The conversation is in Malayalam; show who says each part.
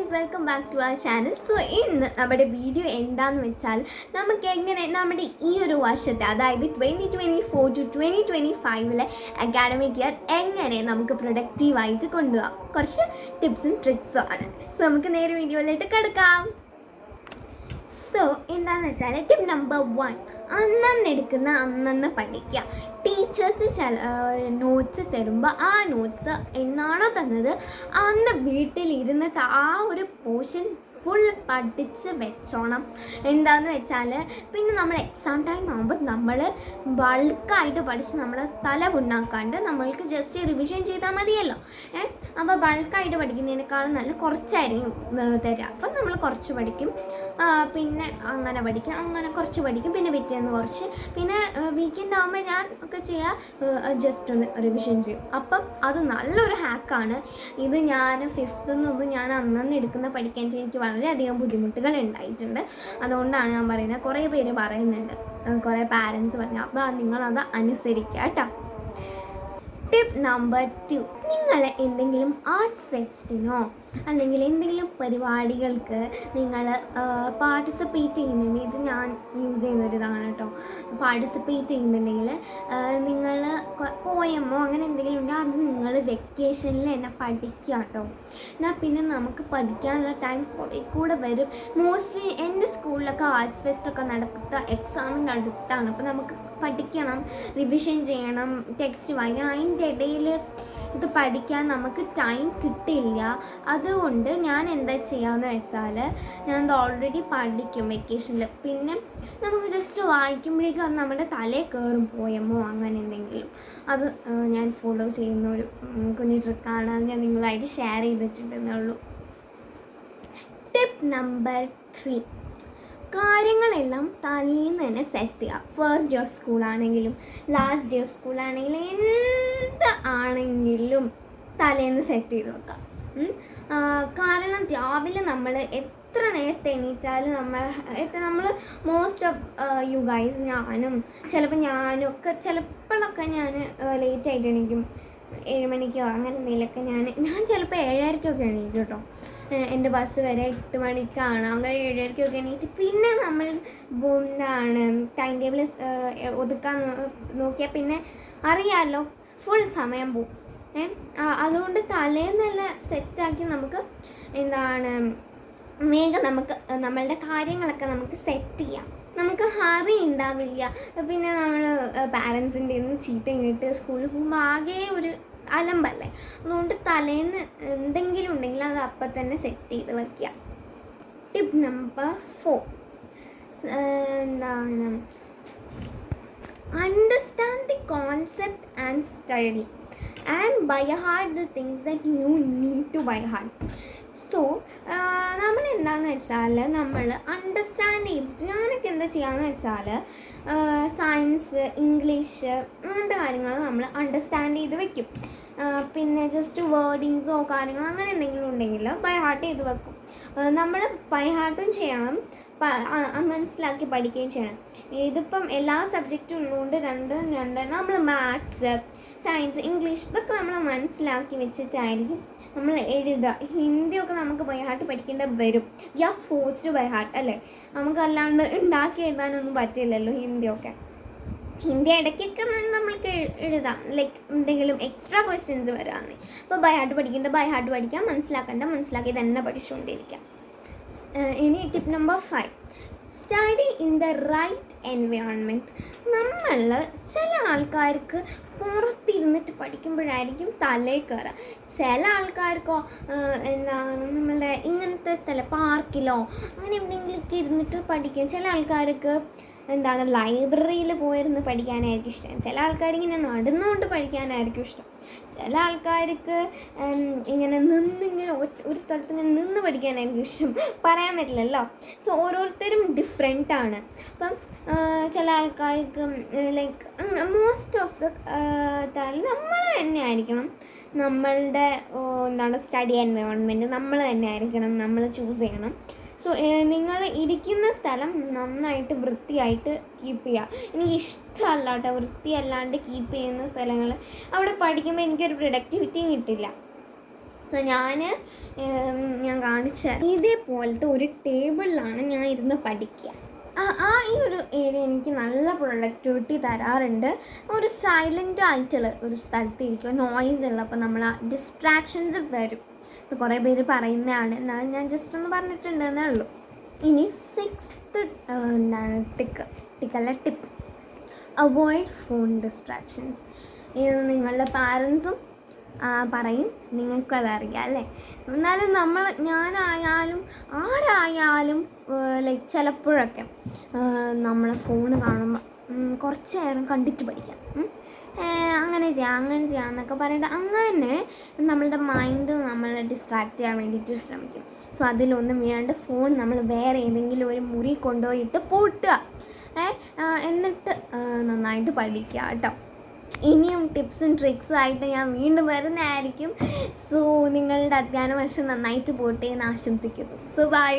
Speaker 1: Guys welcome back to our channel so ഇന്ന് നമ്മുടെ വീഡിയോ എന്താന്ന് വെച്ചാൽ നമുക്ക് എങ്ങനെ നമ്മുടെ ഈ ഒരു വർഷത്തെ അതായത് twenty twenty four to twenty twenty ഫൈവിലെ academic year എങ്ങനെ നമുക്ക് പ്രൊഡക്റ്റീവായിട്ട് കൊണ്ടുപോകാം. കുറച്ച് ടിപ്സും ട്രിക്സും ആണ്. സോ നമുക്ക് നേരെ വീഡിയോയിലോട്ട് കിടക്കാം. സോ എന്താണെന്ന് വെച്ചാൽ ടിപ്പ് നമ്പർ വൺ അന്നന്ന് എടുക്കുന്ന അന്നന്ന് പഠിക്കുക ടീച്ചേഴ്സ് ചില നോട്ട്സ് തരുമ്പോൾ ആ നോട്ട്സ് എന്നാണോ തന്നത്? അന്ന് വീട്ടിലിരുന്നിട്ട് ആ ഒരു പോർഷൻ ഫുൾ പഠിച്ച് വെച്ചോണം. എന്താന്ന് വെച്ചാൽ പിന്നെ നമ്മൾ എക്സാം ടൈം ആകുമ്പോൾ നമ്മൾ ബൾക്കായിട്ട് പഠിച്ച് നമ്മൾ തല പുണ്ണാക്കാണ്ട് നമ്മൾക്ക് ജസ്റ്റ് റിവിഷൻ ചെയ്താൽ മതിയല്ലോ. ഏ? അപ്പോൾ ബൾക്കായിട്ട് പഠിക്കുന്നതിനേക്കാളും നല്ല കുറച്ചായിരിക്കും തരിക അപ്പം നമ്മൾ കുറച്ച് പഠിക്കും. പിന്നെ അങ്ങനെ പഠിക്കും അങ്ങനെ കുറച്ച് പഠിക്കും. പിന്നെ പിറ്റേന്ന് കുറച്ച്. പിന്നെ വീക്കെൻഡ് ആകുമ്പോൾ ഞാൻ ഒക്കെ ചെയ്യുക ജസ്റ്റ് ഒന്ന് റിവിഷൻ ചെയ്യും. അപ്പം അത് നല്ലൊരു ഹാക്കാണ് ഇത് ഞാൻ ഫിഫ്ത്ത് നിന്നൊന്നും ഞാൻ അന്നന്ന് എടുക്കുന്ന പഠിക്കാൻ എനിക്ക് വളരെയധികം ബുദ്ധിമുട്ടുകൾ ഉണ്ടായിട്ടുണ്ട് അതുകൊണ്ടാണ് ഞാൻ പറയുന്നത്. കുറേ പേര് പറയുന്നുണ്ട്. കുറേ പാരൻസ് പറഞ്ഞു അപ്പോൾ നിങ്ങളത് അനുസരിക്കുക കേട്ടോ ടിപ്പ് നമ്പർ ടു നിങ്ങൾ എന്തെങ്കിലും ആർട്സ് ഫെസ്റ്റിനോ അല്ലെങ്കിൽ എന്തെങ്കിലും പരിപാടികൾക്ക് നിങ്ങൾ പാർട്ടിസിപ്പേറ്റ് ചെയ്യുന്നുണ്ടെങ്കിൽ ഇത് ഞാൻ യൂസ് ചെയ്യുന്നൊരിതാണ് കേട്ടോ പാർട്ടിസിപ്പേറ്റ് ചെയ്യുന്നുണ്ടെങ്കിൽ നിങ്ങൾ പോയമോ അങ്ങനെ എന്തെങ്കിലും ഉണ്ടെങ്കിൽ അത് നിങ്ങൾ വെക്കേഷനിൽ തന്നെ പഠിക്കുക കേട്ടോ എന്നാൽ പിന്നെ നമുക്ക് പഠിക്കാനുള്ള ടൈം കുറേ കൂടെ വരും. മോസ്റ്റ്ലി എന്റെ സ്കൂളിലൊക്കെ ആർട്സ് ഫെസ്റ്റൊക്കെ നടക്കുക എക്സാമിന്റെ അടുത്താണ്. അപ്പോൾ നമുക്ക് പഠിക്കണം റിവിഷൻ ചെയ്യണം ടെക്സ്റ്റ് വായിക്കണം. അതിന്റെ ഇടയിൽ ഇത് പഠിക്കാൻ നമുക്ക് ടൈം കിട്ടില്ല. അതുകൊണ്ട് ഞാൻ എന്താ ചെയ്യാന്ന് വെച്ചാൽ ഞാൻ അത് ഓൾറെഡി പഠിക്കും വെക്കേഷനിൽ പിന്നെ നമുക്ക് ജസ്റ്റ് വായിക്കുമ്പോഴേക്കും അത് നമ്മുടെ തലേ കയറും പോയമോ അങ്ങനെ എന്തെങ്കിലും. അത് ഞാൻ ഫോളോ ചെയ്യുന്ന ഒരു കുഞ്ഞു ട്രിക്കാണ് അത് ഞാൻ നിങ്ങളായിട്ട് ഷെയർ ചെയ്തിട്ടുണ്ടെന്നേ ഉള്ളൂ. ടിപ്പ് നമ്പർ ത്രീ കാര്യങ്ങളെല്ലാം തലേന്ന് തന്നെ സെറ്റ് ചെയ്യുക. ഫസ്റ്റ് ഡേ ഓഫ് സ്കൂളാണെങ്കിലും ലാസ്റ്റ് ഡേ ഓഫ് സ്കൂളാണെങ്കിലും എന്ത് ആണെങ്കിലും തലേന്ന് സെറ്റ് ചെയ്ത് വെക്കുക. കാരണം രാവിലെ നമ്മൾ എത്ര നേരത്തെ എണീറ്റാലും നമ്മൾ എത്ര നമ്മൾ മോസ്റ്റ് ഓഫ് യു ഗൈസ് ഞാനും ചിലപ്പോൾ ഞാനും ഒക്കെ ചിലപ്പോഴൊക്കെ ഞാൻ ലേറ്റ് ആയിട്ട് എണീക്കും. ഏഴ് മണിക്കോ അങ്ങനെ എന്തെങ്കിലുമൊക്കെ ഞാൻ ഞാൻ ചിലപ്പോൾ ഏഴരയ്ക്കൊക്കെ എണീക്കും കേട്ടോ. എന്റെ ബസ് വരെ എട്ട് മണിക്കാണ്. അങ്ങനെ ഏഴരയ്ക്കൊക്കെ എണീറ്റ് പിന്നെ നമ്മൾ എന്താണ് ടൈം ടേബിൾ ഒതുക്കാൻ നോക്കിയാൽ പിന്നെ അറിയാമല്ലോ ഫുൾ സമയം പോവും. അതുകൊണ്ട് തലേന്നല്ല സെറ്റാക്കി നമുക്ക് എന്താണ് വേഗം നമുക്ക് നമ്മളുടെ കാര്യങ്ങളൊക്കെ നമുക്ക് സെറ്റ് ചെയ്യാം. നമുക്ക് ഹറി ഉണ്ടാവില്ല പിന്നെ നമ്മൾ പാരൻസിന്റെ നിന്ന് ചീത്തയും കേട്ട് സ്കൂളിൽ പോകുമ്പോൾ ആകെ ഒരു അലമ്പല്ലേ? അതുകൊണ്ട് തലേന്ന് എന്തെങ്കിലും ഉണ്ടെങ്കിൽ അത് അപ്പം തന്നെ സെറ്റ് ചെയ്ത് വയ്ക്കുക ടിപ്പ് നമ്പർ ഫോർ എന്താണ്? Understand the concept and study and by heart the things that you need to by heart so നമ്മൾ എന്താന്ന് വെച്ചാൽ നമ്മൾ അണ്ടർസ്റ്റാൻഡ് ചെയ്തിട്ട് ഞാനൊക്കെ എന്താ ചെയ്യാന്ന് വെച്ചാൽ സയൻസ് ഇംഗ്ലീഷ് അങ്ങനത്തെ കാര്യങ്ങൾ നമ്മൾ അണ്ടർസ്റ്റാൻഡ് ചെയ്ത് വെക്കും. പിന്നെ ജസ്റ്റ് വേർഡിങ്സോ കാര്യങ്ങളോ അങ്ങനെ എന്തെങ്കിലും ഉണ്ടെങ്കിൽ ബൈ ഹാർട്ട് ചെയ്ത് വെക്കും. നമ്മൾ ബൈ ഹാർട്ടും ചെയ്യണം. മനസ്സിലാക്കി പഠിക്കുകയും ചെയ്യണം. ഇതിപ്പം എല്ലാ സബ്ജക്റ്റും ഉള്ളതുകൊണ്ട് രണ്ടും രണ്ട് നമ്മൾ മാത്സ് സയൻസ് ഇംഗ്ലീഷ് ഇതൊക്കെ നമ്മൾ മനസ്സിലാക്കി വെച്ചിട്ടായിരിക്കും. നമ്മൾ എഴുതുക. ഹിന്ദിയൊക്കെ നമുക്ക് ബൈ ഹാർട്ട് പഠിക്കേണ്ട വരും. യാ ഫോഴ്സ്ഡ് ബൈ ഹാർട്ട് അല്ലേ? നമുക്ക് അല്ലാണ്ട് ഉണ്ടാക്കി എഴുതാനൊന്നും പറ്റില്ലല്ലോ ഹിന്ദിയൊക്കെ. ഹിന്ദി ഇടയ്ക്കൊക്കെ നമ്മൾക്ക് എഴു- എഴുതാം. ലൈക്ക് എന്തെങ്കിലും എക്സ്ട്രാ ക്വസ്റ്റ്യൻസ് വരാമെന്ന് അപ്പോൾ ബൈ ഹാർട്ട് പഠിക്കേണ്ട ബൈ ഹാർട്ട് പഠിക്കാം. മനസ്സിലാക്കേണ്ട മനസ്സിലാക്കി തന്നെ പഠിച്ചുകൊണ്ടിരിക്കാം ഇനി tip number five study in the right environment നമ്മൾ ചില ആൾക്കാർക്ക് പുറത്തിരുന്നിട്ട് പഠിക്കുമ്പോഴായിരിക്കും തലയിൽ കയറുക ചില ആൾക്കാർക്കോ എന്താണ് നമ്മളുടെ ഇങ്ങനത്തെ സ്ഥലം പാർക്കിലോ അങ്ങനെ എവിടെയെങ്കിലുമൊക്കെ ഇരുന്നിട്ട് പഠിക്കും. ചില ആൾക്കാർക്ക് എന്താണ് ലൈബ്രറിയിൽ പോയിരുന്ന് പഠിക്കാനായിരിക്കും ഇഷ്ടം. ചില ആൾക്കാർ ഇങ്ങനെ നടന്നുകൊണ്ട് പഠിക്കാനായിരിക്കും ഇഷ്ടം. ചില ആൾക്കാർക്ക് ഇങ്ങനെ നിന്നിങ്ങനെ ഒരു സ്ഥലത്ത് ഇങ്ങനെ നിന്ന് പഠിക്കാനായിരിക്കും ഇഷ്ടം. പറയാൻ പറ്റില്ലല്ലോ. സോ ഓരോരുത്തരും ഡിഫറെന്റ് ആണ്. അപ്പം ചില ആൾക്കാർക്ക് ലൈക്ക് മോസ്റ്റ് ഓഫ് ദ നമ്മൾ തന്നെ ആയിരിക്കണം. നമ്മളുടെ എന്താണ് സ്റ്റഡി എൻവയോൺമെന്റ് നമ്മൾ തന്നെ ആയിരിക്കണം. നമ്മൾ ചൂസ് ചെയ്യണം. സോ നിങ്ങൾ ഇരിക്കുന്ന സ്ഥലം നന്നായിട്ട് വൃത്തിയായിട്ട് കീപ്പ് ചെയ്യുക എനിക്ക് ഇഷ്ടമല്ല കേട്ടോ വൃത്തിയല്ലാണ്ട് കീപ്പ് ചെയ്യുന്ന സ്ഥലങ്ങൾ അവിടെ പഠിക്കുമ്പോൾ എനിക്കൊരു പ്രൊഡക്ടിവിറ്റിയും കിട്ടില്ല. സോ ഞാൻ ഞാൻ കാണിച്ച ഇതേപോലത്തെ ഒരു ടേബിളിലാണ് ഞാൻ ഇരുന്ന് പഠിക്കുക. ആ ഈ ഒരു ഏരിയ എനിക്ക് നല്ല പ്രൊഡക്ടിവിറ്റി തരാറുണ്ട്. ഒരു സൈലന്റ് ആയിട്ടുള്ള ഒരു സ്ഥലത്ത് ഇരിക്കുക. നോയ്സ് ഉള്ള അപ്പോൾ നമ്മൾ ഡിസ്ട്രാക്ഷൻസ് വരും. ഇത് കുറേ പേര് പറയുന്നതാണ്. എന്നാലും ഞാൻ ജസ്റ്റ് ഒന്ന് പറഞ്ഞിട്ടുണ്ടെന്നേ ഉള്ളൂ. ഇനി സിക്സ്ത് എന്താണ് ടിക്ക് ടിക്കല്ല ടിപ്പ് അവോയ്ഡ് ഫോൺ ഡിസ്ട്രാക്ഷൻസ് ഇത് നിങ്ങളുടെ പാരൻസും പറയും. നിങ്ങൾക്കും അതറിയാം അല്ലേ? എന്നാലും നമ്മൾ ഞാനായാലും ആരായാലും ലൈക്ക് ചിലപ്പോഴൊക്കെ നമ്മൾ ഫോൺ കാണുമ്പോൾ കുറച്ച് നേരം കണ്ടിട്ട് പഠിക്കാം. അങ്ങനെ ചെയ്യാം അങ്ങനെ ചെയ്യാം എന്നൊക്കെ പറഞ്ഞിട്ട് അങ്ങനെ നമ്മളുടെ മൈൻഡ് നമ്മളെ ഡിസ്ട്രാക്റ്റ് ചെയ്യാൻ വേണ്ടിയിട്ട് ശ്രമിക്കും. സോ അതിലൊന്നും വീഴാണ്ട് ഫോൺ നമ്മൾ വേറെ ഏതെങ്കിലും ഒരു മുറി കൊണ്ടുപോയിട്ട് പൂട്ടുക. എന്നിട്ട് നന്നായിട്ട് പഠിക്കുക കേട്ടോ. ഇനിയും ടിപ്സും ട്രിക്സും ആയിട്ട് ഞാൻ വീണ്ടും വരുന്നതായിരിക്കും. സോ നിങ്ങളുടെ അധ്യയന വർഷം നന്നായിട്ട് പോട്ടെ എന്ന് ആശംസിക്കുന്നു. So by